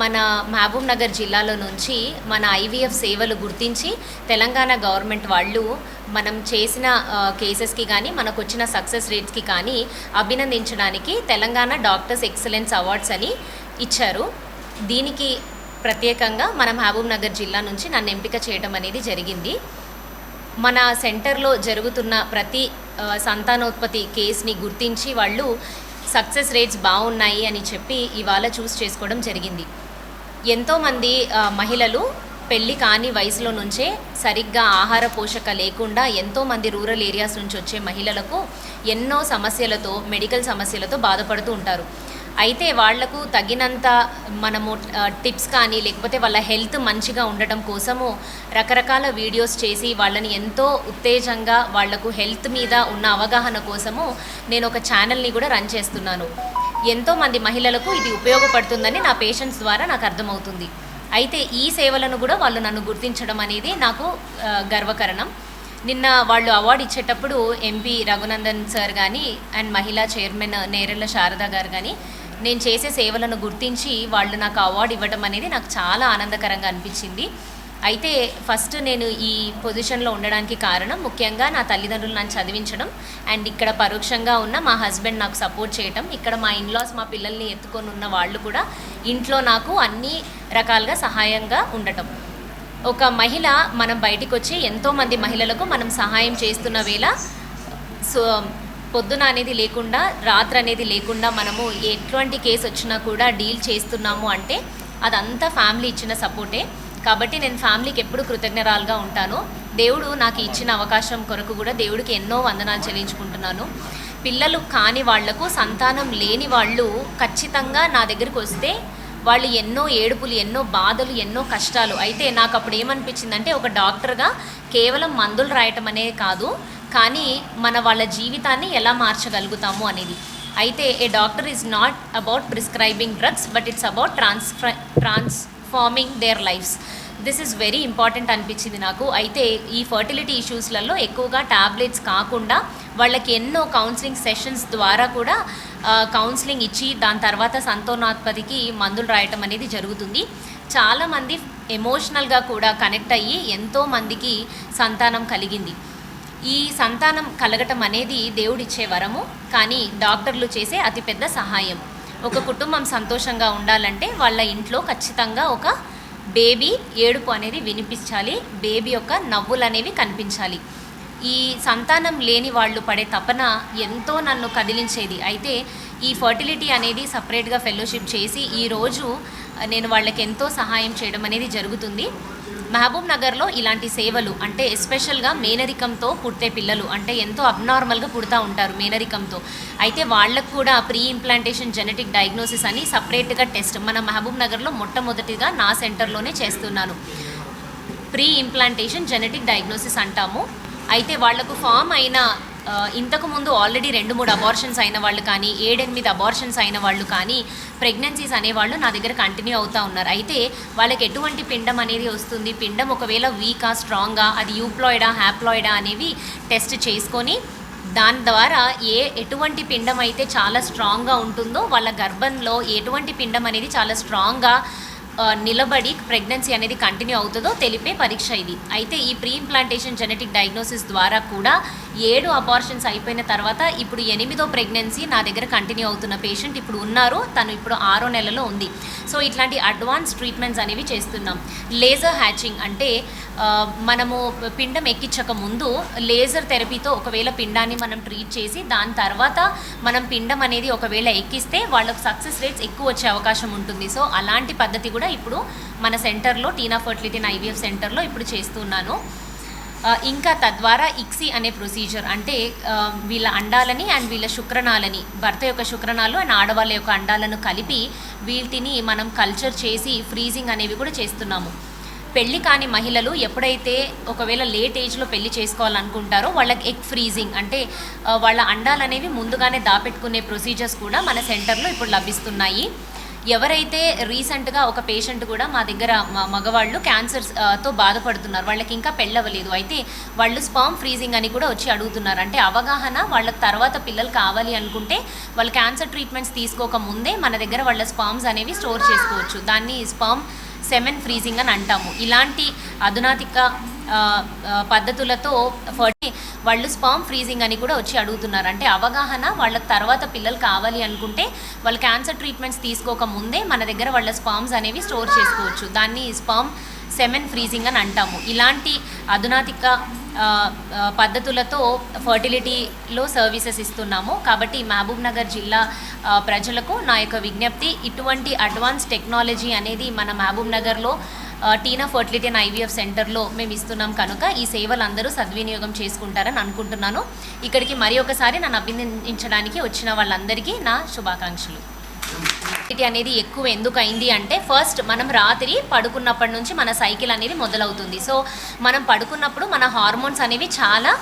మన మహబూబ్ నగర్ జిల్లాలో నుంచి మన ఐవీఎఫ్ సేవలు గుర్తించి తెలంగాణ గవర్నమెంట్ వాళ్ళు మనం చేసిన కేసెస్కి కానీ మనకు వచ్చిన సక్సెస్ రేట్స్కి కానీ అభినందించడానికి తెలంగాణ డాక్టర్స్ ఎక్సలెన్స్ అవార్డ్స్ అని ఇచ్చారు. దీనికి ప్రత్యేకంగా మన మహబూబ్ నగర్ జిల్లా నుంచి నన్ను ఎంపిక చేయడం అనేది జరిగింది. మన సెంటర్లో జరుగుతున్న ప్రతి సంతానోత్పత్తి కేసుని గుర్తించి వాళ్ళు సక్సెస్ రేట్స్ బాగున్నాయి అని చెప్పి ఇవాళ చూస్ చేసుకోవడం జరిగింది. ఎంతోమంది మహిళలు పెళ్ళి కాని వయసులో నుంచే సరిగ్గా ఆహార పోషక లేకుండా ఎంతోమంది రూరల్ ఏరియాస్ నుంచి వచ్చే మహిళలకు ఎన్నో సమస్యలతో మెడికల్ సమస్యలతో బాధపడుతూ ఉంటారు. అయితే వాళ్ళకు తగినంత మనము టిప్స్ కానీ లేకపోతే వాళ్ళ హెల్త్ మంచిగా ఉండటం కోసము రకరకాల వీడియోస్ చేసి వాళ్ళని ఎంతో ఉత్తేజంగా వాళ్ళకు హెల్త్ మీద ఉన్న అవగాహన కోసము నేను ఒక ఛానల్ని కూడా రన్ చేస్తున్నాను. ఎంతోమంది మహిళలకు ఇది ఉపయోగపడుతుందని నా పేషెంట్స్ ద్వారా నాకు అర్థమవుతుంది. అయితే ఈ సేవలను కూడా వాళ్ళు నన్ను గుర్తించడం అనేది నాకు గర్వకరణం గర్వకారణం. నిన్న వాళ్ళు అవార్డు ఇచ్చేటప్పుడు ఎంపీ రఘునందన్ సార్ కానీ అండ్ మహిళా చైర్మన్ నేరెళ్ళ శారద గారు కానీ నేను చేసే సేవలను గుర్తించి వాళ్ళు నాకు అవార్డు ఇవ్వడం అనేది నాకు చాలా ఆనందకరంగా అనిపించింది. అయితే ఫస్ట్ నేను ఈ పొజిషన్లో ఉండడానికి కారణం ముఖ్యంగా నా తల్లిదండ్రులు నన్ను చదివించడం. అండ్ ఇక్కడ పరోక్షంగా ఉన్న మా హస్బెండ్ నాకు సపోర్ట్ చేయటం. ఇక్కడ మా ఇన్లాస్ మా పిల్లల్ని ఎత్తుకొని ఉన్న వాళ్ళు కూడా ఇంట్లో నాకు అన్ని రకాలుగా సహాయంగా ఉండటం. ఒక మహిళ మనం బయటికి వచ్చి ఎంతోమంది మహిళలకు మనం సహాయం చేస్తున్న వేళ సో పొద్దున అనేది లేకుండా రాత్రి అనేది లేకుండా మనము ఎటువంటి కేసు వచ్చినా కూడా డీల్ చేస్తున్నాము అంటే అదంతా ఫ్యామిలీ ఇచ్చిన సపోర్టే కాబట్టి నేను ఫ్యామిలీకి ఎప్పుడు కృతజ్ఞరాలుగా ఉంటాను. దేవుడు నాకు ఇచ్చిన అవకాశం కొరకు కూడా దేవుడికి ఎన్నో వందనాలు చెల్లించుకుంటున్నాను. పిల్లలు కాని వాళ్ళకు సంతానం లేని వాళ్ళు ఖచ్చితంగా నా దగ్గరికి వస్తే వాళ్ళు ఎన్నో ఏడుపులు ఎన్నో బాధలు ఎన్నో కష్టాలు. అయితే నాకు అప్పుడు ఏమనిపించిందంటే ఒక డాక్టర్గా కేవలం మందులు రాయటం అనే కాదు కానీ మన వాళ్ళ జీవితాన్ని ఎలా మార్చగలుగుతాము అనేది. అయితే a doctor is not about prescribing drugs but it's about transfer transforming their lives this is very important అనిపించింది నాకు. అయితే ఈ ఫర్టిలిటీ ఇష్యూస్లలో ఎక్కువగా ట్యాబ్లెట్స్ కాకుండా వాళ్ళకి ఎన్నో కౌన్సిలింగ్ సెషన్స్ ద్వారా కూడా కౌన్సిలింగ్ ఇచ్చి దాని తర్వాత సంతానోత్పత్తికి మందులు రాయటం అనేది జరుగుతుంది. చాలామంది ఎమోషనల్గా కూడా కనెక్ట్ అయ్యి ఎంతోమందికి సంతానం కలిగింది. ఈ సంతానం కలగటం అనేది దేవుడిచ్చే వరము కానీ డాక్టర్లు చేసే అతిపెద్ద సహాయం. ఒక కుటుంబం సంతోషంగా ఉండాలంటే వాళ్ళ ఇంట్లో ఖచ్చితంగా ఒక బేబీ ఏడుపు అనేది వినిపించాలి. బేబీ యొక్క నవ్వులు అనేవి కనిపించాలి. ఈ సంతానం లేని వాళ్ళు పడే తపన ఎంతో నన్ను కదిలించేది. అయితే ఈ ఫర్టిలిటీ అనేది సపరేట్గా ఫెలోషిప్ చేసి ఈరోజు నేను వాళ్ళకి ఎంతో సహాయం చేయడం అనేది జరుగుతుంది. మహబూబ్ నగర్లో ఇలాంటి సేవలు అంటే ఎస్పెషల్గా మేనరికంతో పుట్టే పిల్లలు అంటే ఎంతో అబ్నార్మల్గా పుడతా ఉంటారు మేనరికంతో. అయితే వాళ్ళకు కూడా ప్రీ ఇంప్లాంటేషన్ జెనెటిక్ డయాగ్నోసిస్ అని సపరేట్గా టెస్ట్ మన మహబూబ్ నగర్లో మొట్టమొదటిగా నా సెంటర్లోనే చేస్తున్నాను. ప్రీ ఇంప్లాంటేషన్ జెనెటిక్ డయాగ్నోసిస్ అంటాము. అయితే వాళ్ళకు ఫామ్ అయిన ఇంతకుముందు ఆల్రెడీ రెండు మూడు అబార్షన్స్ అయిన వాళ్ళు కానీ ఏడెనిమిది అబార్షన్స్ అయిన వాళ్ళు కానీ ప్రెగ్నెన్సీస్ అనేవాళ్ళు నా దగ్గర కంటిన్యూ అవుతూ ఉన్నారు. అయితే వాళ్ళకి ఎటువంటి పిండం అనేది వస్తుంది? పిండం ఒకవేళ వీకా స్ట్రాంగా అది యూప్లాయిడా హ్యాప్లాయిడా అనేవి టెస్ట్ చేసుకొని దాని ద్వారా ఏ ఎటువంటి పిండం అయితే చాలా స్ట్రాంగ్గా ఉంటుందో వాళ్ళ గర్భంలో ఎటువంటి పిండం అనేది చాలా స్ట్రాంగ్గా నిలబడి ప్రెగ్నెన్సీ అనేది కంటిన్యూ అవుతుందో తెలిపే పరీక్ష ఇది. అయితే ఈ ప్రీ ఇంప్లాంటేషన్ జెనెటిక్ డయాగ్నోసిస్ ద్వారా కూడా ఏడు అబార్షన్స్ అయిపోయిన తర్వాత ఇప్పుడు ఎనిమిదో ప్రెగ్నెన్సీ నా దగ్గర కంటిన్యూ అవుతున్న పేషెంట్ ఇప్పుడు ఉన్నారు. తను ఇప్పుడు ఆరో నెలలో ఉంది. సో ఇట్లాంటి అడ్వాన్స్ ట్రీట్మెంట్స్ అనేవి చేస్తున్నాం. లేజర్ హ్యాచింగ్ అంటే మనము పిండం ఎక్కించక ముందు లేజర్ థెరపీతో ఒకవేళ పిండాన్ని మనం ట్రీట్ చేసి దాని తర్వాత మనం పిండం అనేది ఒకవేళ ఎక్కిస్తే వాళ్ళకు సక్సెస్ రేట్స్ ఎక్కువ వచ్చే అవకాశం ఉంటుంది. సో అలాంటి పద్ధతి కూడా ఇప్పుడు మన సెంటర్లో టీనా ఫర్టిలిటీ అండ్ ఐవీఎఫ్ సెంటర్లో ఇప్పుడు చేస్తున్నాను. ఇంకా తద్వారా ఇక్సీ అనే ప్రొసీజర్ అంటే వీళ్ళ అండాలని అండ్ వీళ్ళ శుక్రనాలని భర్త యొక్క శుక్రనాలు అండ్ ఆడవాళ్ళ యొక్క అండాలను కలిపి వీటిని మనం కల్చర్ చేసి ఫ్రీజింగ్ అనేవి కూడా చేస్తున్నాము. పెళ్ళి కాని మహిళలు ఎప్పుడైతే ఒకవేళ లేట్ ఏజ్లో పెళ్ళి చేసుకోవాలనుకుంటారో వాళ్ళకి ఎగ్ ఫ్రీజింగ్ అంటే వాళ్ళ అండాలనేవి ముందుగానే దాపెట్టుకునే ప్రొసీజర్స్ కూడా మన సెంటర్లో ఇప్పుడు లభిస్తున్నాయి. ఎవరైతే రీసెంట్గా ఒక పేషెంట్ కూడా మా దగ్గర మా మగవాళ్ళు క్యాన్సర్తో బాధపడుతున్నారు. వాళ్ళకి ఇంకా పెళ్ళవలేదు అయితే వాళ్ళు స్పామ్ ఫ్రీజింగ్ అని కూడా వచ్చి అడుగుతున్నారు. అంటే అవగాహన వాళ్ళకి తర్వాత పిల్లలు కావాలి అనుకుంటే వాళ్ళు క్యాన్సర్ ట్రీట్మెంట్స్ తీసుకోక ముందే మన దగ్గర వాళ్ళ స్పామ్స్ అనేవి స్టోర్ చేసుకోవచ్చు. దాన్ని స్పర్మ్ సెమెన్ ఫ్రీజింగ్ అని అంటాము. ఇలాంటి అధునాతిక పద్ధతులతో ఫర్టి వాళ్ళు స్పర్మ్ ఫ్రీజింగ్ అని కూడా వచ్చి అడుగుతున్నారు. అంటే అవగాహన వాళ్ళకి తర్వాత పిల్లలు కావాలి అనుకుంటే వాళ్ళు క్యాన్సర్ ట్రీట్మెంట్స్ తీసుకోకముందే మన దగ్గర వాళ్ళ స్పర్మ్స్ అనేవి స్టోర్ చేసుకోవచ్చు. దాన్ని స్పర్మ్ సెమెన్ ఫ్రీజింగ్ అని అంటాము. ఇలాంటి అధునాతిక పద్ధతులతో ఫర్టిలిటీలో సర్వీసెస్ ఇస్తున్నాము. కాబట్టి మహబూబ్ నగర్ జిల్లా ప్రజలకు నా యొక్క విజ్ఞప్తి ఇటువంటి అడ్వాన్స్ టెక్నాలజీ అనేది మన మహబూబ్ నగర్లో టీనా ఫర్టిలిటీ అండ్ ఐవీఎఫ్ సెంటర్లో మేము ఇస్తున్నాం కనుక ఈ సేవలు అందరూ సద్వినియోగం చేసుకుంటారని అనుకుంటున్నాను. ఇక్కడికి మరి ఒకసారి నన్ను అభినందించడానికి వచ్చిన వాళ్ళందరికీ నా శుభాకాంక్షలు. ఫర్టిలిటీ అనేది ఎక్కువ ఎందుకు అయింది అంటే ఫస్ట్ మనం రాత్రి పడుకున్నప్పటి నుంచి మన సైకిల్ అనేది మొదలవుతుంది. సో మనం పడుకున్నప్పుడు మన హార్మోన్స్ అనేవి చాలా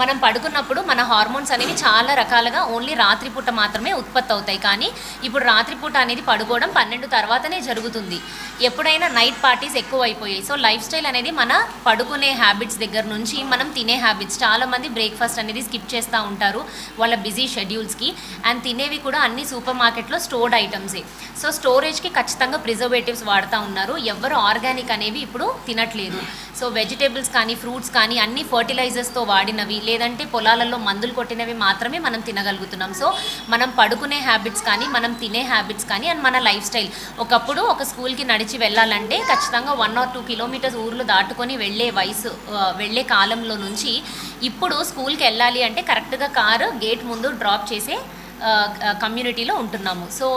మనం పడుకున్నప్పుడు మన హార్మోన్స్ అనేవి చాలా రకాలుగా ఓన్లీ రాత్రిపూట మాత్రమే ఉత్పత్తి అవుతాయి. కానీ ఇప్పుడు రాత్రిపూట అనేది పడుకోవడం పన్నెండు తర్వాతనే జరుగుతుంది. ఎప్పుడైనా నైట్ పార్టీస్ ఎక్కువ అయిపోయాయి సో లైఫ్ స్టైల్ అనేది మన పడుకునే హ్యాబిట్స్ దగ్గర నుంచి మనం తినే హ్యాబిట్స్ చాలామంది బ్రేక్ఫాస్ట్ అనేది స్కిప్ చేస్తూ ఉంటారు వాళ్ళ బిజీ షెడ్యూల్స్కి అండ్ తినేవి కూడా అన్ని సూపర్ మార్కెట్లో స్టోర్డ్ ఐటమ్సే సో స్టోరేజ్కి ఖచ్చితంగా ప్రిజర్వేటివ్స్ వాడుతూ ఉన్నారు. ఎవరు ఆర్గానిక్ అనేవి ఇప్పుడు తినట్లేదు. సో వెజిటేబుల్స్ కానీ ఫ్రూట్స్ కానీ అన్ని ఫర్టిలైజర్స్తో వాడినవి లేదంటే పొలాలలో మందులు కొట్టినవి మాత్రమే మనం తినగలుగుతున్నాం. సో మనం పడుకునే హ్యాబిట్స్ కానీ మనం తినే హ్యాబిట్స్ కానీ అండ్ మన లైఫ్ స్టైల్ ఒకప్పుడు ఒక స్కూల్కి నడిచి వెళ్ళాలంటే ఖచ్చితంగా వన్ ఆర్ టూ కిలోమీటర్స్ ఊర్లు దాటుకొని వెళ్ళే వయసు వెళ్ళే కాలంలో నుంచి ఇప్పుడు స్కూల్కి వెళ్ళాలి అంటే కరెక్ట్గా కారు గేట్ ముందు డ్రాప్ చేసే కమ్యూనిటీలో ఉంటున్నాము. సో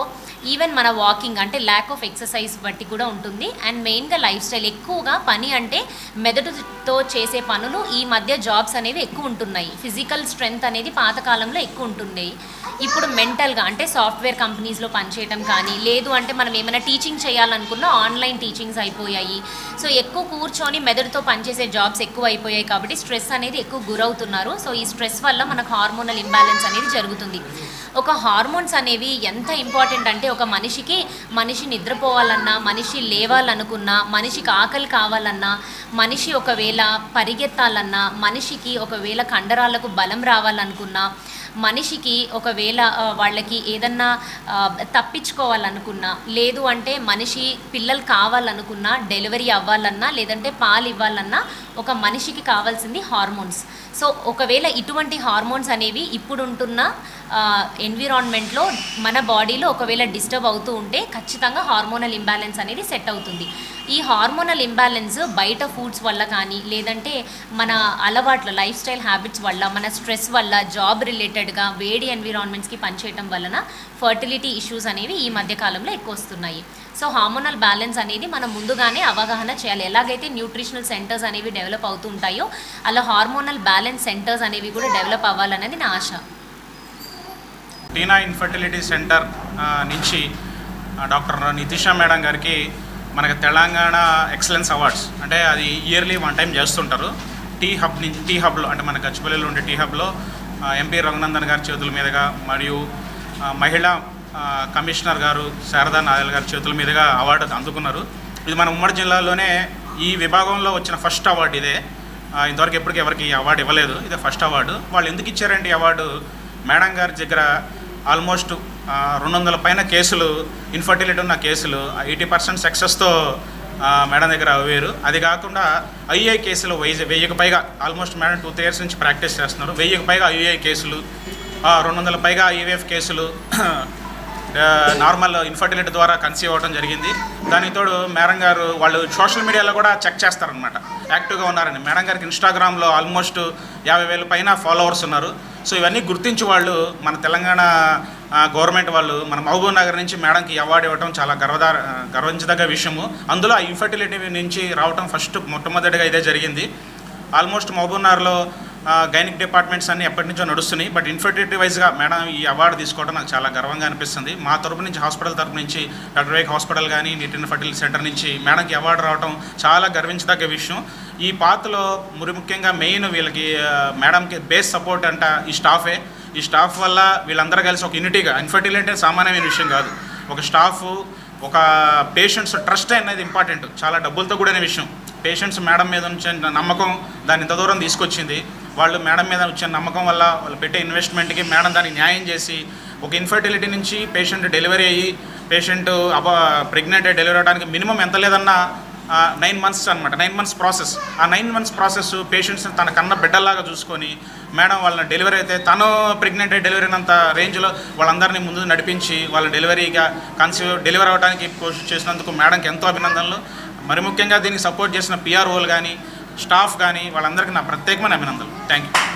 ఈవెన్ మన వాకింగ్ అంటే ల్యాక్ ఆఫ్ ఎక్సర్సైజ్ బట్టి కూడా ఉంటుంది. అండ్ మెయిన్గా లైఫ్ స్టైల్ ఎక్కువగా పని అంటే మెదడుతో చేసే పనులు ఈ మధ్య జాబ్స్ అనేవి ఎక్కువ ఉంటున్నాయి. ఫిజికల్ స్ట్రెంగ్త్ అనేది పాతకాలంలో ఎక్కువ ఉంటుండేవి ఇప్పుడు మెంటల్గా అంటే సాఫ్ట్వేర్ కంపెనీస్లో పనిచేయడం కానీ లేదు అంటే మనం ఏమైనా టీచింగ్ చేయాలనుకున్నా ఆన్లైన్ టీచింగ్స్ అయిపోయాయి. సో ఎక్కువ కూర్చొని మెదడుతో పనిచేసే జాబ్స్ ఎక్కువ అయిపోయాయి కాబట్టి స్ట్రెస్ అనేది ఎక్కువ గురవుతున్నారు. సో ఈ స్ట్రెస్ వల్ల మనకు హార్మోనల్ ఇంబ్యాలెన్స్ అనేది జరుగుతుంది. ఒక హార్మోన్స్ అనేవి ఎంత ఇంపార్టెంట్ అంటే ఒక మనిషికి మనిషి నిద్రపోవాలన్నా మనిషి లేవాలనుకున్నా మనిషికి ఆకలి కావాలన్నా మనిషి ఒకవేళ పరిగెత్తాలన్నా మనిషికి ఒకవేళ కండరాలకు బలం రావాలనుకున్నా మనిషికి ఒకవేళ వాళ్ళకి ఏదన్నా తప్పించుకోవాలనుకున్నా లేదు అంటే మనిషి పిల్లలు కావాలనుకున్నా డెలివరీ అవ్వాలన్నా లేదంటే పాలు ఇవ్వాలన్నా ఒక మనిషికి కావాల్సింది హార్మోన్స్. సో ఒకవేళ ఇటువంటి హార్మోన్స్ అనేవి ఇప్పుడుంటున్న ఎన్విరాన్మెంట్లో మన బాడీలో ఒకవేళ డిస్టర్బ్ అవుతూ ఉంటే ఖచ్చితంగా హార్మోనల్ ఇంబ్యాలెన్స్ అనేది సెట్ అవుతుంది. ఈ హార్మోనల్ ఇంబ్యాలెన్స్ బయట ఫుడ్స్ వల్ల కానీ లేదంటే మన అలవాట్ల లైఫ్ స్టైల్ హ్యాబిట్స్ వల్ల మన స్ట్రెస్ వల్ల జాబ్ రిలేటెడ్గా వేడి ఎన్విరాన్మెంట్స్కి పనిచేయటం వలన ఫర్టిలిటీ ఇష్యూస్ అనేవి ఈ మధ్యకాలంలో ఎక్కువ వస్తున్నాయి. సో హార్మోనల్ బ్యాలెన్స్ అనేది మనం ముందుగానే అవగాహన చేయాలి. ఎలాగైతే న్యూట్రిషనల్ సెంటర్స్ అనేవి డెవలప్ అవుతూ ఉంటాయో అలా హార్మోనల్ బ్యాలెన్స్ సెంటర్స్ అనేవి కూడా డెవలప్ అవ్వాలనేది నా ఆశ. టీనా ఇన్ఫర్టిలిటీ సెంటర్ నుంచి డాక్టర్ నితిషా మేడం గారికి మనకి తెలంగాణ ఎక్సలెన్స్ అవార్డ్స్. అంటే అది ఇయర్లీ వన్ టైం చేస్తుంటారు. టీ హబ్ నుంచి టీ హబ్లో అంటే మన గచ్చిపల్లిలో ఉండే టీ హబ్లో ఎంపీ రఘునందన్ గారి చేతుల మీదుగా మరియు మహిళా కమిషనర్ గారు శారదా నాయల్ గారి చేతుల మీదుగా అవార్డు అందుకున్నారు. ఇది మన ఉమ్మడి జిల్లాలోనే ఈ విభాగంలో వచ్చిన ఫస్ట్ అవార్డు ఇదే. ఇంతవరకు ఎప్పటికీ ఎవరికి అవార్డు ఇవ్వలేదు. ఇదే ఫస్ట్ అవార్డు. వాళ్ళు ఎందుకు ఇచ్చారండి అవార్డు? మేడం గారి దగ్గర ఆల్మోస్ట్ రెండు వందల పైన కేసులు ఇన్ఫర్టిలిటీ ఉన్న కేసులు ఎయిటీ పర్సెంట్ సక్సెస్తో మేడం దగ్గర అవ్వారు అది కాకుండా ఐఏ కేసులు వెయ్యి వెయ్యికి పైగా almost madam two three years నుంచి ప్రాక్టీస్ చేస్తున్నారు. వెయ్యికి పైగా ఐఏ కేసులు రెండు వందల పైగా ఐవీఎఫ్ కేసులు నార్మల్ ఇన్ఫర్టిలిటీ ద్వారా కన్సీవ్ అవ్వడం జరిగింది. దానికి తోడు మేడం గారు వాళ్ళు సోషల్ మీడియాలో కూడా చెక్ చేస్తారనమాట యాక్టివ్గా ఉన్నారని. మేడం గారికి ఇన్స్టాగ్రామ్లో ఆల్మోస్ట్ యాభై వేల పైన ఫాలోవర్స్ ఉన్నారు. సో ఇవన్నీ గుర్తించి వాళ్ళు మన తెలంగాణ గవర్నమెంట్ వాళ్ళు మన మహబూబ్ నగర్ నుంచి మేడంకి అవార్డు ఇవ్వడం చాలా గర్వదార గర్వించదగ్గ విషయము. అందులో ఆ ఇన్ఫర్టిలిటీ నుంచి రావడం ఫస్ట్ మొట్టమొదటిగా ఇదే జరిగింది. ఆల్మోస్ట్ మహబూబ్ నగర్లో గైనిక్ డిపార్ట్మెంట్స్ అన్ని ఎప్పటి నుంచో నడుస్తున్నాయి. బట్ ఇన్ఫర్టిలిటీ వైజ్గా మేడం ఈ అవార్డు తీసుకోవడం నాకు చాలా గర్వంగా అనిపిస్తుంది. మా తరపు నుంచి హాస్పిటల్ తరపు నుంచి డాక్టర్ వేక్ హాస్పిటల్ కానీ నీట్ ఇన్ఫర్టిలిటీ సెంటర్ నుంచి మేడంకి అవార్డు రావడం చాలా గర్వించదగ్గ విషయం. ఈ పాత్రలో మురి ముఖ్యంగా మెయిన్ వీళ్ళకి మేడంకి బేస్ సపోర్ట్ అంట ఈ స్టాఫే ఈ స్టాఫ్ వల్ల వీళ్ళందరూ కలిసి ఒక యూనిటీగా ఇన్ఫర్టిల్ అంటే సామాన్యమైన విషయం కాదు. ఒక స్టాఫ్ ఒక పేషెంట్స్ ట్రస్ట్ అనేది ఇంపార్టెంట్ చాలా డబ్బులతో కూడిన విషయం. పేషెంట్స్ మేడం మీద నుంచి నమ్మకం దాన్ని ఇంత దూరం తీసుకొచ్చింది. వాళ్ళు మేడం మీద వచ్చిన నమ్మకం వల్ల వాళ్ళు పెట్టే ఇన్వెస్ట్మెంట్కి మేడం దానికి న్యాయం చేసి ఒక ఇన్ఫర్టిలిటీ నుంచి పేషెంట్ డెలివరీ అయ్యి పేషెంట్ అబ ప్రెగ్నెంట్ డెలివరీ అవడానికి మినిమం ఎంత లేదన్నా నైన్ మంత్స్ అనమాట నైన్ మంత్స్ ప్రాసెస్ ఆ నైన్ మంత్స్ ప్రాసెస్ పేషెంట్స్ని తన కన్న బిడ్డల్లాగా చూసుకొని మేడం వాళ్ళని డెలివరీ అయితే తను ప్రెగ్నెంట్ డెలివరీ అయినంత రేంజ్లో వాళ్ళందరినీ ముందు నడిపించి వాళ్ళ డెలివరీగా కన్సీవ్ డెలివరీ అవ్వడానికి కోషిష్ చేసినందుకు మేడంకి ఎంతో అభినందనలు. మరి ముఖ్యంగా దీనికి సపోర్ట్ చేసిన పిఆర్ఓలు కానీ స్టాఫ్ కానీ వాళ్ళందరికీ నా ప్రత్యేకమైన అభినందనలు. Thank you